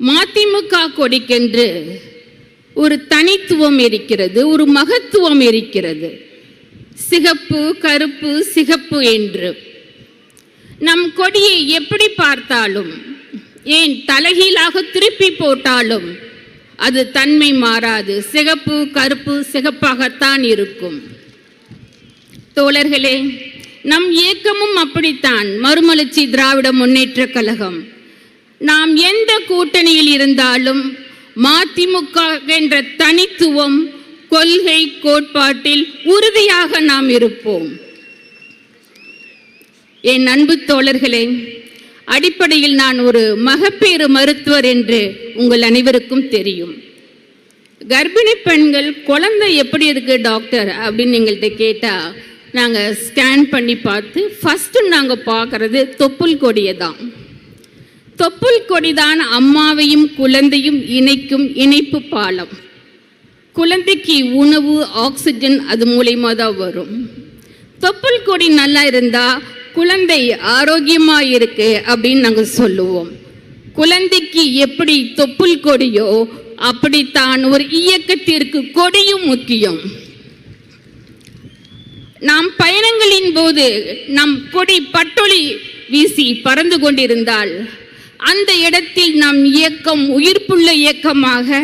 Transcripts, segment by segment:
மதிமுக கொடிக்கென்று ஒரு தனித்துவம் இருக்கிறது ஒரு மகத்துவம் இருக்கிறது. சிகப்பு கருப்பு சிகப்பு என்று. நம் கொடியை எப்படி பார்த்தாலும் ஏன் தலைகீழாக திருப்பி போட்டாலும் அது தன்மை மாறாது. சிகப்பு கருப்பு சிகப்பாகத்தான் இருக்கும். தோழர்களே நம் இயக்கமும் அப்படித்தான். மறுமலர்ச்சி திராவிட முன்னேற்ற கழகம். நாம் எந்த கூட்டணியில் இருந்தாலும் மதிமுக என்ற தனித்துவம் கொள்கை கோட்பாட்டில் உறுதியாக நாம் இருப்போம். என் அன்பு தோழர்களே அடிப்படையில் நான் ஒரு மகப்பேறு மருத்துவர் என்று உங்கள் அனைவருக்கும் தெரியும். கர்ப்பிணி பெண்கள் குழந்தை எப்படி இருக்கு டாக்டர் அப்படின்னு எங்கள்கிட்ட கேட்டால் நாங்கள் ஸ்கேன் பண்ணி பார்த்து ஃபஸ்ட்டு நாங்கள் பார்க்குறது தொப்புள் கொடியை தான் தொப்புள் கொடிதான் அம்மாவையும் குழந்தையும் இணைக்கும் இணைப்பு பாலம். குழந்தைக்கு உணவு ஆக்சிஜன் அது மூலயமா தான் வரும். தொப்புள் கொடி நல்லா இருந்தா குழந்தை ஆரோக்கியமா இருக்கு அப்படின்னு நாங்கள் சொல்லுவோம். குழந்தைக்கு எப்படி தொப்புள் கொடியோ அப்படித்தான் ஒரு இயக்கத்திற்கு கொடியும் முக்கியம். நாம் பயணங்களின் போது நம் கொடி பட்டொளி வீசி பறந்து கொண்டிருந்தால் அந்த இடத்தில் நம் இயக்கம் உயிர்ப்புள்ள இயக்கமாக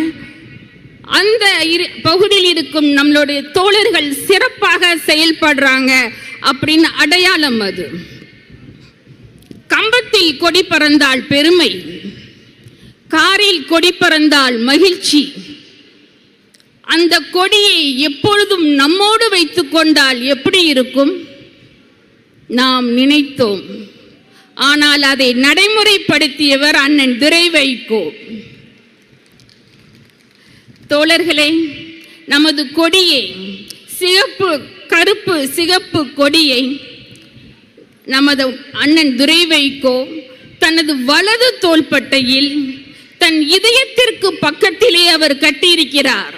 அந்த இரு பகுதியில் இருக்கும் நம்மளுடைய தோழர்கள் சிறப்பாக செயல்படுறாங்க அப்படின்னு அடையாளம் அது. கம்பத்தில் கொடி பறந்தால் பெருமை காரில் கொடி பறந்தால் மகிழ்ச்சி. அந்த கொடியை எப்பொழுதும் நம்மோடு வைத்துக் கொண்டால் எப்படி இருக்கும்? நாம் நினைத்தோம். ஆனால் அதை நடைமுறைப்படுத்தியவர் அண்ணன் துரை வைகோ தோழர்களே நமது கொடியை சிகப்பு கருப்பு சிகப்பு கொடியை நமது அண்ணன் துரை வைகோ தனது வலது தோள்பட்டையில் தன் இதயத்திற்கு பக்கத்திலே அவர் கட்டியிருக்கிறார்.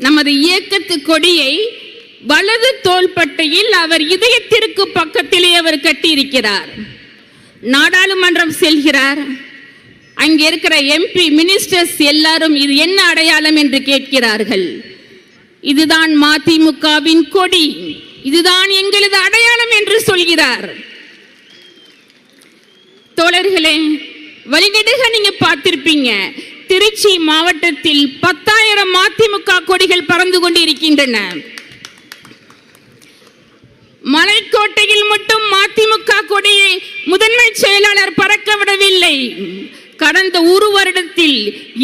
நமது இயக்கத்து கொடியை வலது தோள்பட்டையில் அவர் இதயத்திற்கு பக்க அவர் கட்டியிருக்கிறார். நாடாளுமன்றம் செல்கிறார். அங்கே இருக்கிற எம்பி மினிஸ்டர்ஸ் எல்லாரும் இது என்ன அடையாளம் என்று கேட்கிறார்கள். இதுதான் மதிமுகவின் கொடி. இதுதான் எங்களது அடையாளம் என்று சொல்கிறார். தோழர்களே வழிநெடுக நீங்க பார்த்திருப்பீங்க. திருச்சி மாவட்டத்தில் பத்தாயிரம் மதிமுக கொடிகள் பறந்து கொண்டிருக்கின்றன. மலைக்கோட்டையில் மட்டும் மதிமுக கொடியை முதன்மை செயலாளர் பறக்க விடவில்லை. கடந்த ஒரு வருடத்தில்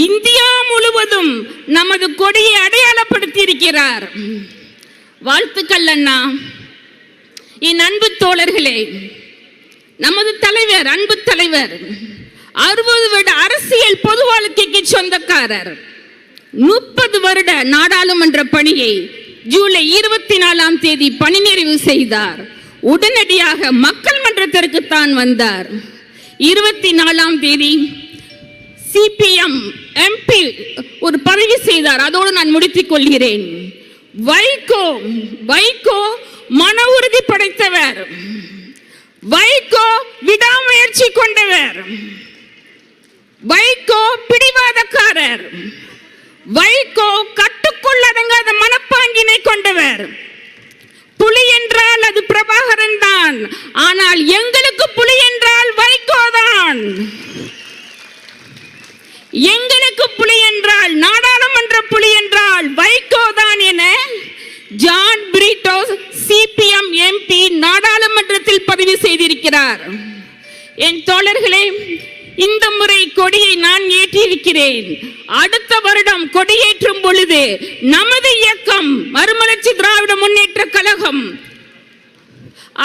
இந்தியா முழுவதும் நமது கொடியை அடையாளப்படுத்தி இருக்கிறார் வாழ்த்துக்கள் அண்ணா. என் அன்பு தோழர்களே நமது தலைவர் அன்பு தலைவர் அறுபது வருட அரசியல் பொது வாழ்க்கைக்கு சொந்தக்காரர். முப்பது வருட நாடாளுமன்ற பணியை ஜூலை இருபத்தி நாலாம் தேதி பணி நிறைவு செய்தார். உடனடியாக மக்கள் மன்றத்திற்கு தான் வந்தார். இருபத்தி நாலாம் தேதி சிபிஎம் எம்பி ஒரு பதவி செய்தார். அதோடு நான் முடித்துக் கொள்கிறேன். வைகோ வைகோ மன உறுதி படைத்தவர். வைகோ விடாமுயற்சி கொண்டவர். வைகோ பிடிவாதக்காரர். வைகோ கட்டுக்குள் அடங்காத மனப்பாங்கினை கொண்டவர் புலி என்றால் அது பிரபாகரன் தான் ஆனால் எங்களுக்கு புலி என்றால் வைகோ தான் எங்களுக்கு புலி என்றால் நாடாளுமன்ற புலி என்றால் வைகோ தான் என ஜான் பிரிட்டோ சிபிஎம் எம்பி நாடாளுமன்றத்தில் பதிவு செய்திருக்கிறார் என் தோழர்களே இந்த முறை கொடியை நான் ஏற்றிருக்கிறேன் அடுத்த வருடம் கொடியேற்றும் பொழுது நமது இயக்கம் மறுமலர்ச்சி திராவிட முன்னேற்ற கழகம்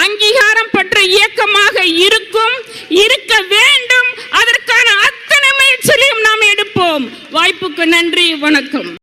அங்கீகாரம் பெற்ற இயக்கமாக இருக்கும் இருக்க வேண்டும். அதற்கான அத்தனை முயற்சிகளையும் நாம் எடுப்போம். வாய்ப்புக்கு நன்றி வணக்கம்.